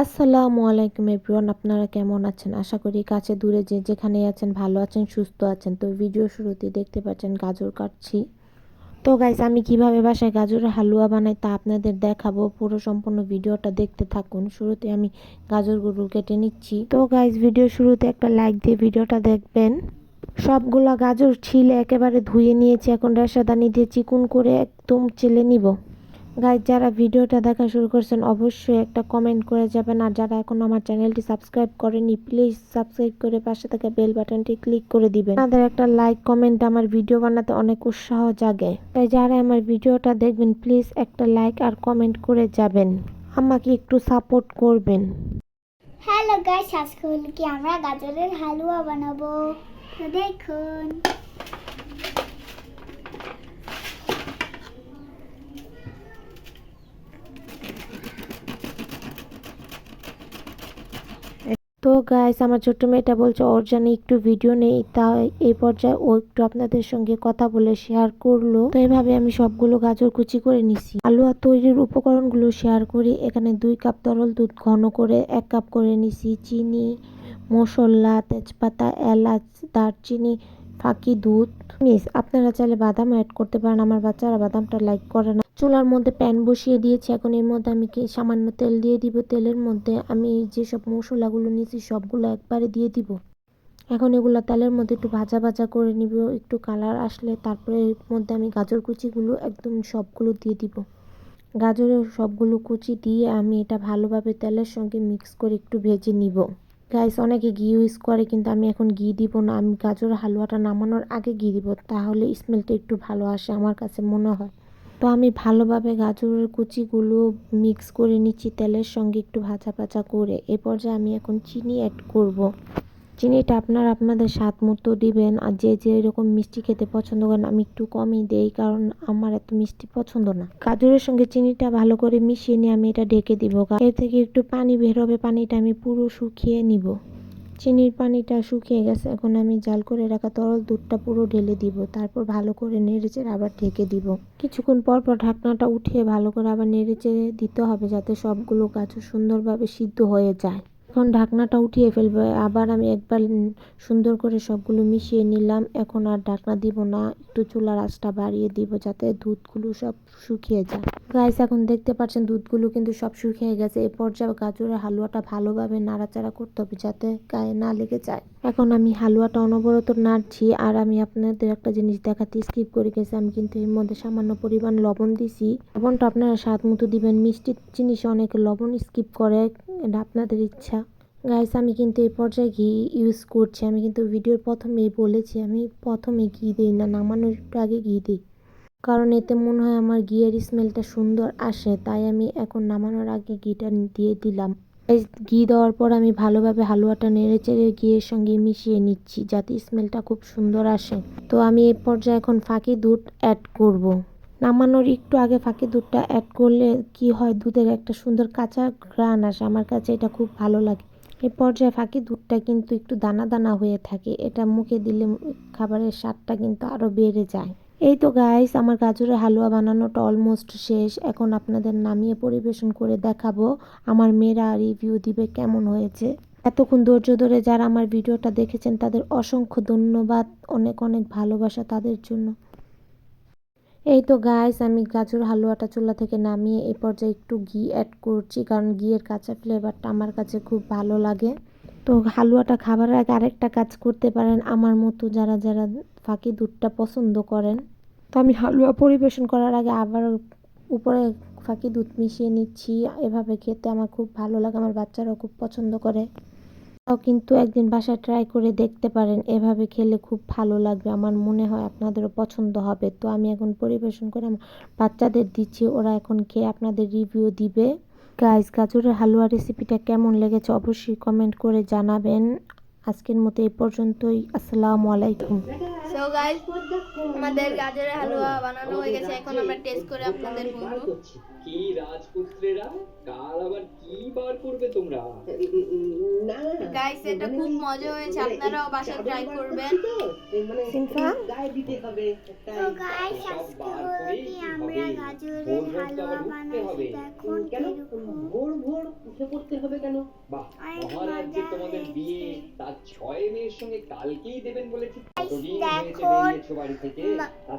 আসসালামু আলাইকুম এভরিওয়ান, আপনারা কেমন আছেন? আশা করি কাছে দূরে যে যেখানেই আছেন, ভালো আছেন, সুস্থ আছেন। তো ভিডিও শুরুতে দেখতে পাচ্ছেন গাজর কাটছি। তো গাইস আমি কীভাবে বাসায় গাজরের হালুয়া বানাই তা আপনাদের দেখাবো। পুরো সম্পূর্ণ ভিডিওটা দেখতে থাকুন। শুরুতে আমি গাজরগুলো কেটে নিচ্ছি। তো গাইস ভিডিও শুরুতে একটা লাইক দিয়ে ভিডিওটা দেখবেন। সবগুলা গাজর ছিলে, একেবারে ধুয়ে নিয়েছি। এখন রেশাদানি দিয়ে চিকুন করে একদম চেলে নিব। গাইজ যারা ভিডিওটা দেখা শুরু করছেন, অবশ্যই একটা কমেন্ট করে যাবেন। আর যারা এখন আমার চ্যানেলটি সাবস্ক্রাইব করেনি প্লিজ সাবস্ক্রাইব করে পাশে থাকা বেল বাটনটি ক্লিক করে দিবেন। আপনাদের একটা লাইক কমেন্ট আমার ভিডিও বানাতে অনেক উৎসাহ জাগে। তাই যারা আমার ভিডিওটা দেখবেন প্লিজ একটা লাইক আর কমেন্ট করে যাবেন। আমাকে একটু সাপোর্ট করবেন। হ্যালো গাইস আজকে কি আমরা গাজরের হালুয়া বানাবো। তো দেখুন। তো গাইস আমার ছোট্ট মেয়েটা বলছে, ওর যেন একটু ভিডিও নেই। তা এই পর্যায়ে ও একটু আপনাদের সঙ্গে কথা বলে শেয়ার করল। তো এইভাবে আমি সবগুলো গাজর কুচি করে নিছি। আলু আর তৈরির উপকরণগুলো শেয়ার করি। এখানে দুই কাপ তরল দুধ ঘন করে এক কাপ করে নিছি। চিনি, মশলা, তেজপাতা, এলাচ, দারচিনি ফাঁকি দুধ। মিস, আপনারা চাইলে বাদাম অ্যাড করতে পারেন। আমার বাচ্চারা বাদামটা লাইক করে না। চুলার মধ্যে প্যান বসিয়ে দিয়েছি। এখন এর মধ্যে আমি কি সামান্য তেল দিয়ে দিব? তেলের মধ্যে আমি যেসব মশলাগুলো নিয়েছি, সবগুলো একবারে দিয়ে দিব। এখন এগুলো তেলের মধ্যে একটু ভাজা ভাজা করে নিব। একটু কালার আসলে তারপরে এর মধ্যে আমি গাজর কুচিগুলো একদম সবগুলো দিয়ে দিব। গাজরের সবগুলো কুচি দিয়ে আমি এটা ভালোভাবে তেলের সঙ্গে মিক্স করে একটু ভেজে নিব। গাইস অনেকে ঘি ইউজ করে, কিন্তু আমি এখন ঘি দিব না। আমি গাজর হালুয়াটা নামানোর আগে ঘি দিব, তাহলে স্মেলটা একটু ভালো আসে আমার কাছে মনে হয়। তো আমি ভালোভাবে গাজরের কুচিগুলো মিক্স করে নিচ্ছি তেলের সঙ্গে একটু ভাজা ভাজা করে। এ পর্যায়ে আমি এখন চিনি অ্যাড করব। চিনিটা আপনারা আপনাদের স্বাদ মতো দিবেন আর যে যে এরকম মিষ্টি খেতে পছন্দ করেন, আমি একটু কমই দেই কারণ আমার এত মিষ্টি পছন্দ না। গাজরের সঙ্গে চিনিটা ভালো করে মিশিয়ে নিয়ে আমি এটা ঢেকে দিব। এর থেকে একটু পানি বের হবে, পানিটা আমি পুরো শুকিয়ে নিব। চিনির পানিটা শুকিয়ে গেছে, এখন আমি জাল করে রাখা তরল দুধটা পুরো ঢেলে দিব। তারপর ভালো করে নেড়েচেড়ে আবার ঢেকে দিব। কিছুক্ষণ পর পর ঢাকনাটা উঠিয়ে ভালো করে আবার নেড়েচেড়ে দিতে হবে যাতে সবগুলো গাজর সুন্দরভাবে সিদ্ধ হয়ে যায়। এখন ঢাকনাটা উঠিয়ে ফেলবে। আবার আমি একবার সুন্দর করে সবগুলো মিশিয়ে নিলাম। এখন আর ঢাকনা দিব না, একটু চুলার আঁচটা বাড়িয়ে দিব যাতে দুধগুলো সব শুকিয়ে যায়। গাইস এখন দেখতে পাচ্ছেন দুধগুলো কিন্তু সব শুকিয়ে গেছে। এ পর্যায়ে গাজরের হালুয়াটা ভালোভাবে নাড়াচাড়া করতে হবে যাতে গায়ে না লেগে যায়। এখন আমি হালুয়াটা অনবরত নাড়ছি। আর আমি আপনাদের একটা জিনিস দেখাতে স্কিপ করে গেছি। আমি কিন্তু এর মধ্যে সামান্য পরিমাণ লবণ দিছি। লবণটা আপনারা স্বাদ মতো দিবেন। মিষ্টি জিনিসে অনেকে লবণ স্কিপ করে। এটা আপনাদের ইচ্ছা। গাইস আমি কিন্তু এই পর্যায়ে ঘি ইউজ করছি। আমি কিন্তু ভিডিওর প্রথমেই বলেছি, আমি প্রথমে ঘি দিই না, নামানোর আগে ঘি দিই। কারণ এতে মনে হয় আমার ঘিয়ের স্মেলটা সুন্দর আসে, তাই আমি এখন নামানোর আগে ঘিটা দিয়ে দিলাম। ঘি দেওয়ার পর আমি ভালোভাবে হালুয়াটা নেড়ে চেড়ে ঘিয়ের সঙ্গে মিশিয়ে নিচ্ছি, যাতে স্মেলটা খুব সুন্দর আসে। তো আমি এই পর্যায়ে এখন ফাঁকি দুধ অ্যাড করব। নামানোর একটু আগে ফাঁকি দুধটা অ্যাড করলে কি হয়? দুধের একটা সুন্দর কাঁচা ঘ্রাণ আসে। আমার কাছে এটা খুব ভালো লাগে। এই পর্যায়ে ফাঁকি দুধটা কিন্তু একটু দানা দানা হয়ে থাকে। এটা মুখে দিলে খাবারের স্বাদটা কিন্তু আরও বেড়ে যায়। এই তো গাইস আমার গাজরের হালুয়া বানানোটা অলমোস্ট শেষ। এখন আপনাদের নামিয়ে পরিবেশন করে দেখাবো আমার মেয়েরা রিভিউ দিবে কেমন হয়েছে। এতক্ষণ ধৈর্য ধরে যারা আমার ভিডিওটা দেখেছেন, তাদের অসংখ্য ধন্যবাদ। অনেক অনেক ভালোবাসা তাদের জন্য। এই তো গাইস আমি গাজর হালুয়াটা চুলা থেকে নামিয়ে এই পর্যায়ে একটু ঘি অ্যাড করছি, কারণ ঘিয়ের কাঁচা ফ্লেভারটা আমার কাছে খুব ভালো লাগে। তো হালুয়াটা খাবার আগে আরেকটা কাজ করতে পারেন আমার মতো যারা যারা ফাঁকি দুধটা পছন্দ করেন। তো আমি হালুয়া পরিবেশন করার আগে আবার উপরে ফাঁকি দুধ মিশিয়ে নিচ্ছি, এভাবে খেতে আমার খুব ভালো লাগে, আমার বাচ্চারাও খুব পছন্দ করে। তাও কিন্তু একদিন বাসায় ট্রাই করে দেখতে পারেন। এভাবে খেলে খুব ভালো লাগবে। আমার মনে হয় আপনাদেরও পছন্দ হবে। তো আমি এখন পরিবেশন করে আমার বাচ্চাদের দিচ্ছি। ওরা এখন খেয়ে আপনাদের রিভিউ দিবে। গাইস গাজরের হালুয়া রেসিপিটা কেমন লেগেছে অবশ্যই কমেন্ট করে জানাবেন। আজকের মতো এই পর্যন্তই। আসসালামু আলাইকুম। সো গাইস আমাদের গাজরের হালুয়া বানানো হয়ে গেছে। এখন আমরা টেস্ট করে আপনাদের বলব। কি রাজপুত্রেরা? কাল আবার কি বার করবে তোমরা? গাইস এটা খুব মজা হয়েছে। আপনারাও বাসায় ট্রাই করবেন। সিনফা? তো গাইস আজকে আমরা গাজরের হালুয়া বানাইছি দেখুন কীরকম? উঠে পড়তে হবে কেন? বাহ অনেক মহারাজ যে মজা তোমাদের বিয়ে তার ছয় মেয়ের সঙ্গে কালকেই দেবেন কতদিন দেখুন, বেরিয়েছো বাড়ি থেকে।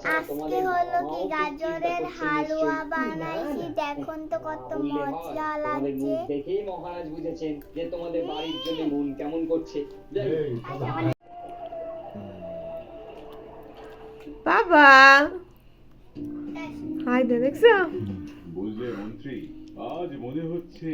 আজকে হলো কি গাজরের হালুয়া বানাইছি। দেখুন তো কত মজা লাগছে। দেখেই মহারাজ বুঝেছেন যে তোমাদের বাড়ির জন্য মন কেমন করছে। বাবা। হাই দেখছ? বুঝলে মন্ত্রী আজ মনে হচ্ছে